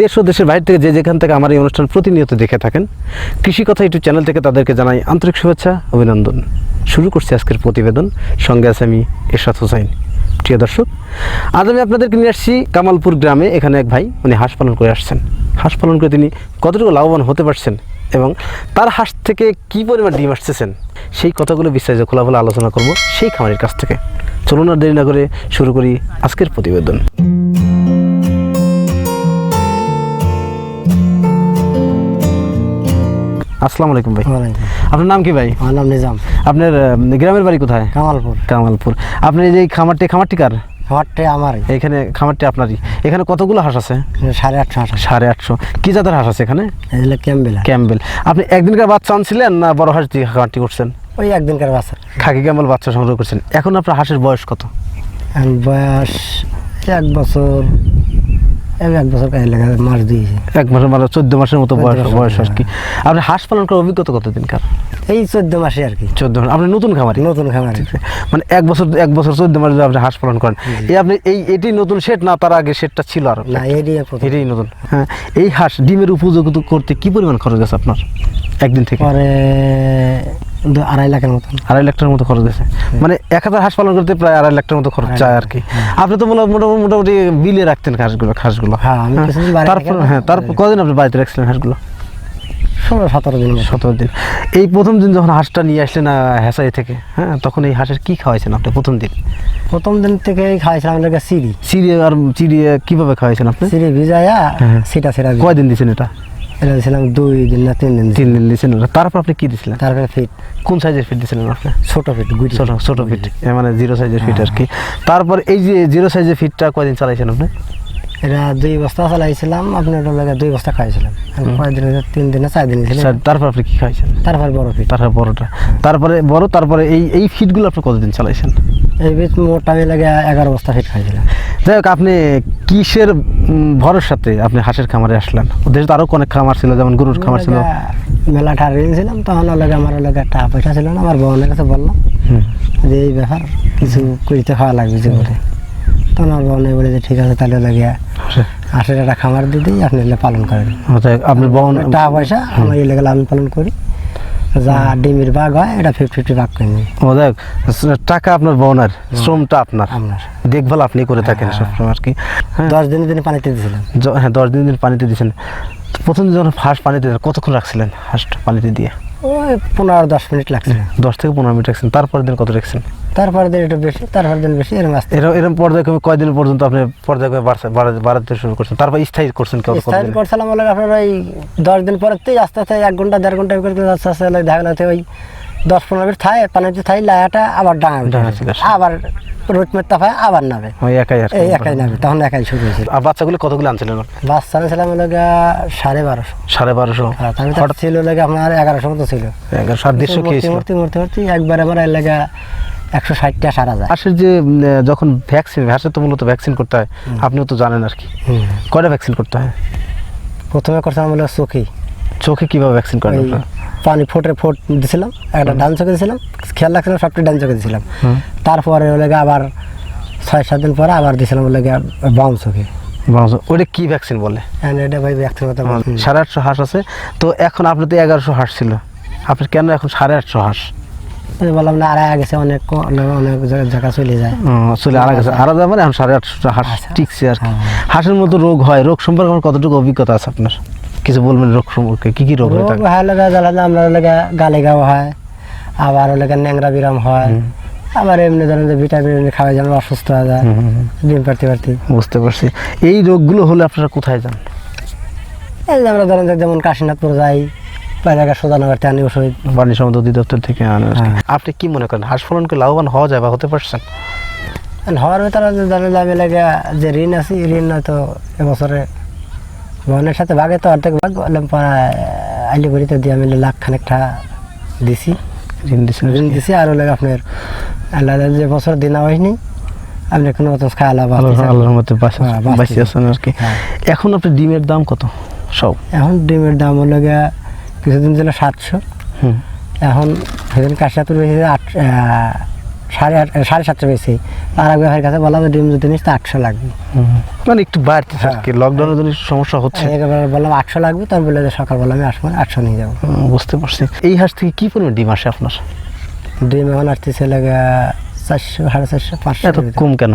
দেশ ও দেশের বাইরে থেকে যে যেখান থেকে আমার এই অনুষ্ঠান প্রতিনিয়ত দেখে থাকেন, কৃষি কথা ইউটিউব চ্যানেল থেকে তাদেরকে জানাই আন্তরিক শুভেচ্ছা, অভিনন্দন। শুরু করছি আজকের প্রতিবেদন। সঙ্গে আছে আমি এরশাদ হোসাইন। প্রিয় দর্শক, আজ আমি আপনাদেরকে নিয়ে আসছি কামালপুর গ্রামে এখানে এক ভাই, উনি হাঁস পালন করে আসছেন। হাঁস পালন করে তিনি কতটুকু লাভবান হতে পারছেন এবং তার হাঁস থেকে কী পরিমাণ ডিম আসতেছেন, সেই কথাগুলো বিস্তারিত খোলাফোলা আলোচনা করব সেই খামারের কাছ থেকে। চলুন আর দেরি না করে শুরু করি আজকের প্রতিবেদন। আসসালামু আলাইকুম ভাই। আপনার নাম কি ভাই? আমার নাম নিজাম। আপনার গ্রামের বাড়ি কোথায়? কামালপুর। কামালপুর। আপনি এই যে খামারটি খামারটি কার? খামারটা আমারই। এখানে খামারটি আপনারই। এখানে কতগুলো হাঁস আছে? সাড়ে আটশো আঠাশ সাড়ে আটশো। কি জাতের হাঁস আছে এখানে? ক্যাম্বেলা। ক্যাম্বেল। আপনি একদিনকার বাচ্চা আনছিলেন না বড় হাঁস দিয়ে খামারটি করছেন? ওই একদিনকার বাচ্চা। খাকি ক্যাম্বেল বাচ্চা সংগ্রহ করছেন। এখন আপনার হাঁসের বয়স কত? বয়স এক বছর এক বছর কাজে লেগে মাস দিয়েছে। এক মাসের মানে চোদ্দ মাসের মতো বয়স বয়স আর কি। আপনি হাঁস পালন করার অভিজ্ঞতা কতদিনকার এই চোদ্দ মাসে আর কি। চোদ্দ মাস। আপনি নতুন খামারি? নতুন খামারে। মানে এক বছর এক বছর চোদ্দ মাস আপনি হাঁস পালন করেন। এই আপনি এই এটি নতুন সেট না তার আগে সেটটা ছিল আর? না এটাই নতুন। হ্যাঁ। এই হাঁস ডিমের উপযোগিত করতে কি পরিমাণ খরচ গেছে আপনার? একদিন থেকে। পরে আড়াই লাখের মতন। আড়াই লাখ টাকার মতো খরচ গেছে মানে এক হাজার হাঁস পালন করতে প্রায় আড়াই লাখ টাকার মতো খরচ চায় আর কি। আপনি তো হয় মোটামুটি মোটামুটি বিলে রাখতেন হাঁসগুলো হাঁসগুলো। হ্যাঁ, বাড়ি তারপর হ্যাঁ তারপর কদিন আপনি বাড়িতে রাখছিলেন হাঁসগুলো? ষোলো সতেরো দিন সতেরো দিন। এই প্রথম দিন যখন হাঁসটা নিয়ে আসলেন হেসাই থেকে হ্যাঁ তখন এই হাঁসের কি খাওয়াইছেন আপনি প্রথম দিন? প্রথম দিন থেকে খাওয়াইছিলাম আমাদেরকে সিঁড়ি চিড়িয়ে আর চিড়িয়ে কীভাবে খাওয়াইছেন আপনি? সিঁড়ি ভিজাইয়া হ্যাঁ। সিটা সেটা কয়দিন দিয়েছেন এটা? এটা দিয়েছিলাম দুই দিন না তিন দিন তিন দিন দিয়েছেন ওটা। তারপর আপনি কি দিয়েছিলেন তারপরে ফিট কোন সাইজের ফিট দিয়েছিলেন আপনি? ছোট ফিট গুটি ছোট ছোট ফিট মানে জিরো সাইজের ফিট আর কি। তারপর এই যে জিরো সাইজের ফিটটা কয়দিন চালাইছেন আপনি? এটা দুই বস্তা চালাইছিলাম আপনার ওটা লাগে দুই বস্তা খাইছিলাম কয়েকদিন তিন দিনে চার দিন তারপর আপনি কি খাইছেন? তারপর বড় ফিট তারপর বড়টা। তারপরে বড় তারপরে এই এই ফিটগুলো আপনি কতদিন চালাইছেন? এই বীজ মোটা আমি লাগে এগারো বস্তা ফিট খাইছিলাম। যাই হোক আপনি কিসের ভরসাতে আপনি হাঁসের খামারে আসলেন? ওদের তো আরও অনেক খামার ছিল যেমন গরুর খামার ছিল। মেলা ঠার ছিলাম তখন লাগে আমার লাগে টাকা পয়সা ছিল না আমার বোনের কাছে বললাম যে এই ব্যাপার কিছু করতে খাওয়া লাগবে যে করে তখন আমার বোনে বলে যে ঠিক আছে তাহলে লাগে হাঁসের একটা খামার দিয়ে দিই আপনি পালন করেন। ও, যাই হোক, আপনি বহন টাকা পয়সা আমার এই লেগে লালন পালন করি। যা ডিমের ভাগ হয় এটা ফিফটি ফিফটি ভাগ করে নিই। ও দেখ টাকা আপনার বোনার শ্রমটা আপনার। আপনার। দেখভাল আপনি করে থাকেন সবসময় আর কি। হ্যাঁ। দশ দিনের দিন পানিতে দিয়েছিলেন হ্যাঁ দশ দিন দিন পানিতে দিয়েছেন। প্রথম দিন যখন ফার্স্ট পানিতে দিলেন, কতক্ষণ রাখছিলেন ফার্স্ট পানিতে দিয়ে? ওই পনেরো দশ মিনিট লাগছে। দশ থেকে পনেরো মিনিট রাখছেন। তারপরের দিন কত রাখছেন? তারপরে দিন একটু বেশি তারপরে দিন বেশি এরকম আসতে। এরকম এরকম পর্যায়ক্রমে কয়দিন পর্যন্ত আপনি পর্যায়ক্রমে বাড়ছে- বাড়া- বাড়াতে শুরু করছেন? তারপর স্থায়ী করছেন স্টাইল কতদিন? করছিলাম বলে আপনার ওই দশ দিন পরে তো আস্তে আস্তে এক ঘণ্টা দেড় ঘণ্টা করে আস্তে আস্তে গেলো ওই দশ পনেরো মিনিট থাই পানিতে থাই লায়াটা আবার ডাঙা। আবার রোদ মেরতে হয় আবার নাবে ওই একাই আর এই একাই নাবে তখন একাই শুরু হয়েছিল আর বাচ্চাগুলো কতগুলো আনছিলেন? বাচ্চা ছিলাম লোক সাড়ে বারোশো। সাড়ে বারোশো? আর তার ভিতরে ছিল লোক আপনার এগারোশো মতো ছিল। এগারো সাত দেড়শো মূর্তি মূর্তি মূর্তি একবার আমার এলাকা একশো ষাটটা সারা যায় হাঁসের যে যখন ভ্যাকসিন হাঁসের তো মূলত ভ্যাকসিন করতে হয় আপনিও তো জানেন আর কি। কয়টা ভ্যাকসিন করতে হয়? প্রথমে করছিলাম হলো চোখি চোখে কীভাবে ভ্যাকসিন করেন? পানি ফোটে ফোট দিছিলাম একটা ডান চোখে দিছিলাম খেয়াল রাখছিলাম সবটা ডান চোখে দিছিলাম। তারপরে ওলে আবার ছয় সাত দিন পরে আবার দিছিলাম ওলে বাম চোখে। ওটা কি ভ্যাকসিন বলে? And এটা ভাই ব্যক্তিগত হুম। সাড়ে আটশো হাঁস আছে। তো এখন আপনি তো এগারোশো হাঁস ছিল। আপনি কেন এখন সাড়ে আটশো হাঁস? বললাম না আড়াই গেছে অনেক অনেক জায়গা- চলে যায়। চলে আড়া গেছে আলাদা মানে এখন সাড়ে আটশো হাঁস আচ্ছা। টিকছে আর কি। হ্যাঁ। হাঁসের মতো রোগ হয়। রোগ সম্পর্কে আমার কতটুকু অভিজ্ঞতা আছে আপনার? কিছু বলবেন রোগ সম্পর্কে? কি কি রোগ হয়ে হয় লাগা জ্বালা আমরা লেগে গালে গাও হয় আবার ওলে ন্যাংরা বিরাম হয়। আবার এমনি ধরেন যে ভিটামিন খাওয়া যেন অসুস্থ হয়ে যায়। ডিম পারতে পারতে বুঝতে পারছি। এই রোগগুলো হলে আপনারা কোথায় যান? এই যে আমরা ধরেন যেমন কাশীনাথপুর যাই বা জায়গা সোজা নগরতে আনি ওষুধ বাণী সম্বন্ধ অধিদপ্তর থেকে কি। হ্যাঁ। আপনি কি মনে করেন হাঁস ফলনকে লাভবান হওয়া যায় বা হতে পারছেন হওয়ার ভিতরে যে যে আমি লাগে যে ঋণ আছে ঋণ হয়তো এবছরে বোনের সাথে ভাগে তো অর্ধেক ভাগ আইলি বড়িতে দিয়ে আমি লাখ খানেক টাকা দিছি। ঋণ আর ঋণ দিছি আর হলে আপনার আল্লাহ যে বছর দিন হয়নি আপনি কোনো মতো খাওয়া লাভ আল্লাহ আল্লাহর মতে বাঁচা হ্যাঁ, বাঁচিয়ে আছেন আর কি হ্যাঁ। এখন আপনার ডিমের দাম কত? সব। এখন ডিমের দাম হলো গিয়া কিছুদিন ছিল সাতশো। হুম। এখন সেদিন কাশিয়াতুর বেশি আট সাড়ে আট সাড়ে সাতশো বেশি। আর এক ভাইয়ের কাছে বললাম ডিম যদি নিস তো আটশো লাগবে। হুম। মানে একটু বাড়তেছে আর হ্যাঁ। লকডাউনের জন্য সমস্যা হচ্ছে। একেবারে বললাম আটশো লাগবে তার বলে যে সকাল বললাম আমি আসব না, আটশো নিয়ে যাব। বুঝতে পারছি। এই হাঁস থেকে কি পরিমাণ ডিম আসে আপনার? ডিম এখন আসতেছে লাগে চারশো সাড়ে চারশো পাঁচশো এত কম কেন?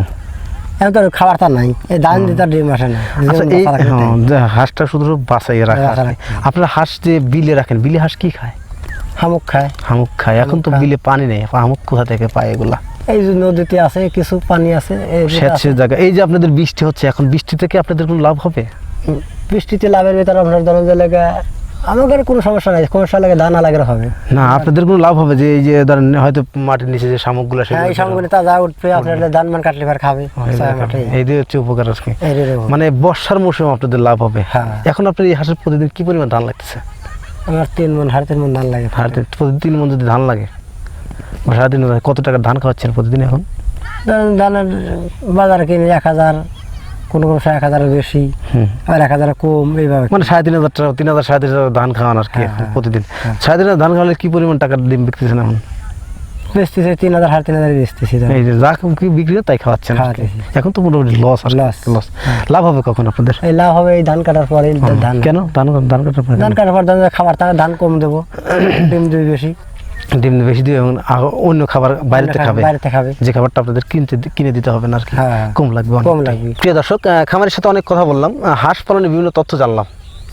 এখন তো খাবার তো নাই। এই ধান ডিম আসে না। আচ্ছা এই হ্যাঁ, হাঁসটা শুধু বাঁচাইয়ে রাখা। আপনারা হাঁস যে বিলে রাখেন। বিলে হাঁস কি খায়? শামুক খায়। হামুক খায়। এখন তো বিলে পানি নেই। হামুক কোথা থেকে পায় এগুলা? এই যে নদীতে আছে কিছু পানি আছে জায়গা। এই যে আপনাদের বৃষ্টি হচ্ছে এখন বৃষ্টি থেকে আপনাদের কোনো লাভ হবে? বৃষ্টিতে লাভের ভিতরে আপনার ধরেন যে আমাদের কোনো সমস্যা নাই সমস্যা লাগে দানা লাগে হবে। না আপনাদের কোনো লাভ হবে যে এই যে ধরেন হয়তো মাটির নিচে যে শামুকগুলো হ্যাঁ এই সামগ্রী তাজা উঠবে আপনার ধান মান কাটলে ফের খাবে। এই দিয়ে হচ্ছে উপকার আর কি এই রে রে। মানে বর্ষার মৌসুমে আপনাদের লাভ হবে। হ্যাঁ। এখন আপনার এই হাঁসের প্রতিদিন কি পরিমাণ ধান লাগতেছে? আমার তিন মন সাড়ে তিন মন ধান লাগে। আর প্রতিদিন তিন মন যদি ধান লাগে সারাদিন কত টাকা ধান খাওয়াচ্ছেন প্রতিদিন এখন? ধানের বাজারে কিনে এক হাজার কোনো কোনো এক হাজারের বেশি আর এক হাজার কম এইভাবে। মানে সাড়ে তিন হাজার টাকা তিন হাজার সাড়ে তিন হাজার ধান খাওয়ান আর কি হ্যাঁ, হ্যাঁ। প্রতিদিন। হ্যাঁ। সাড়ে তিন হাজার ধান খাওয়ালে কি পরিমাণ টাকার ডিম বিকতেছেন এখন? বেচতেছে তিন হাজার সাড়ে তিন হাজার বেচতেছি এই যে যা কি বিক্রি তাই খাওয়াচ্ছেন। এখন তো মোটামুটি লস আর। লস হ্যাঁ। লাভ হবে কখন আপনাদের? এই লাভ হবে এই ধান কাটার পরে ধান। কেন? ধান ধান কাটার পরে ধান কাটার পর ধান খাবার থাকে ধান কম দেবো ডিম দুই বেশি। ডিম বেশি দিয়ে এবং অন্য খাবার বাইরেতে খাবে বাইরেতে খাবে যে খাবারটা আপনাদের কিনতে কিনে দিতে হবে না আর কি হ্যাঁ। কম লাগবে। কম লাগবে। প্রিয় দর্শক খামারের সাথে অনেক কথা বললাম হাঁস পালনের বিভিন্ন তথ্য জানলাম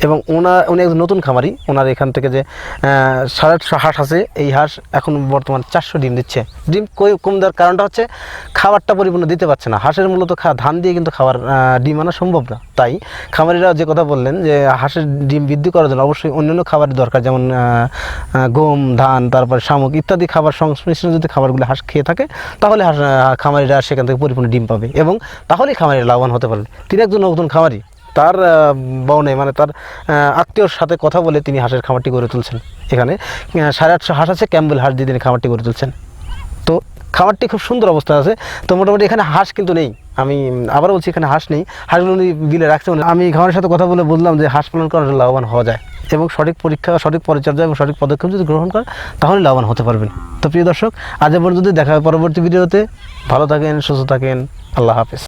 এবং ওনার উনি একজন নতুন খামারি। ওনার এখান থেকে যে সাড়ে আটশো হাঁস আছে, এই হাঁস এখন বর্তমান চারশো ডিম দিচ্ছে। ডিম কই- কম দেওয়ার কারণটা হচ্ছে, খাবারটা পরিপূর্ণ দিতে পারছে না। হাঁসের মূলত ধান দিয়ে কিন্তু খাবার ডিম আনা সম্ভব না। তাই খামারিরা যে কথা বললেন যে, হাঁসের ডিম বৃদ্ধি করার জন্য অবশ্যই অন্যান্য খাবারের দরকার, যেমন গম, ধান, তারপরে শামুক ইত্যাদি খাবার সংশ্লিষ্ট যদি খাবারগুলো হাঁস খেয়ে থাকে, তাহলে হাঁস খামারিরা সেখান থেকে পরিপূর্ণ ডিম পাবে এবং তাহলেই খামারিরা লাভবান হতে পারবে। তিনি একজন নতুন খামারি। তার বনে মানে তার আত্মীয়র সাথে কথা বলে তিনি হাঁসের খামারটি গড়ে তুলছেন এখানে। সাড়ে আটশো হাঁস আছে ক্যাম্বেল হাঁস দিয়ে তিনি খামারটি গড়ে তুলছেন। তো খামারটি খুব সুন্দর অবস্থা আছে। তো মোটামুটি এখানে হাঁস কিন্তু নেই। আমি আবার বলছি এখানে হাঁস নেই। হাঁসগুলো উনি বিলে রাখছে উনি। আমি খামারের সাথে কথা বলে বুঝলাম যে হাঁস পালন করার লাভবান হওয়া যায় এবং সঠিক পরীক্ষা, সঠিক পরিচর্যা এবং সঠিক পদক্ষেপ যদি গ্রহণ করেন, তাহলে লাভবান হতে পারবেন। তো প্রিয় দর্শক, আজ পর্যন্ত দেখা হবে পরবর্তী ভিডিওতে। ভালো থাকেন, সুস্থ থাকেন। আল্লাহ হাফেজ।